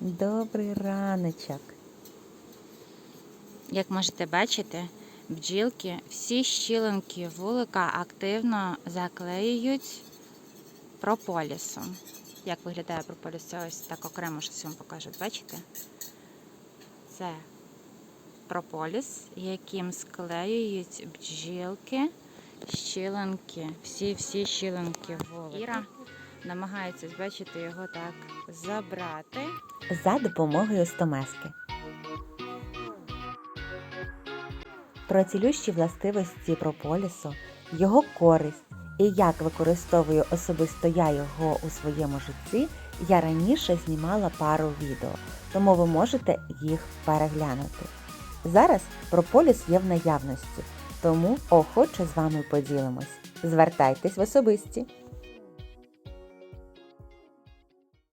Добрий раночок. Як можете бачити, бджілки всі щілинки вулика активно заклеюють прополісом. Як виглядає прополіс? Це ось так окремо щось вам покажу. Бачите? Це прополіс, яким склеюють бджілки, щілинки, всі-всі щілинки вулика. Іра намагається, бачите, його так забрати. За допомогою стомески. Про цілющі властивості прополісу, його користь і як використовую особисто я його у своєму житті, я раніше знімала пару відео, тому ви можете їх переглянути. Зараз прополіс є в наявності, тому охоче з вами поділимось. Звертайтесь в особисті.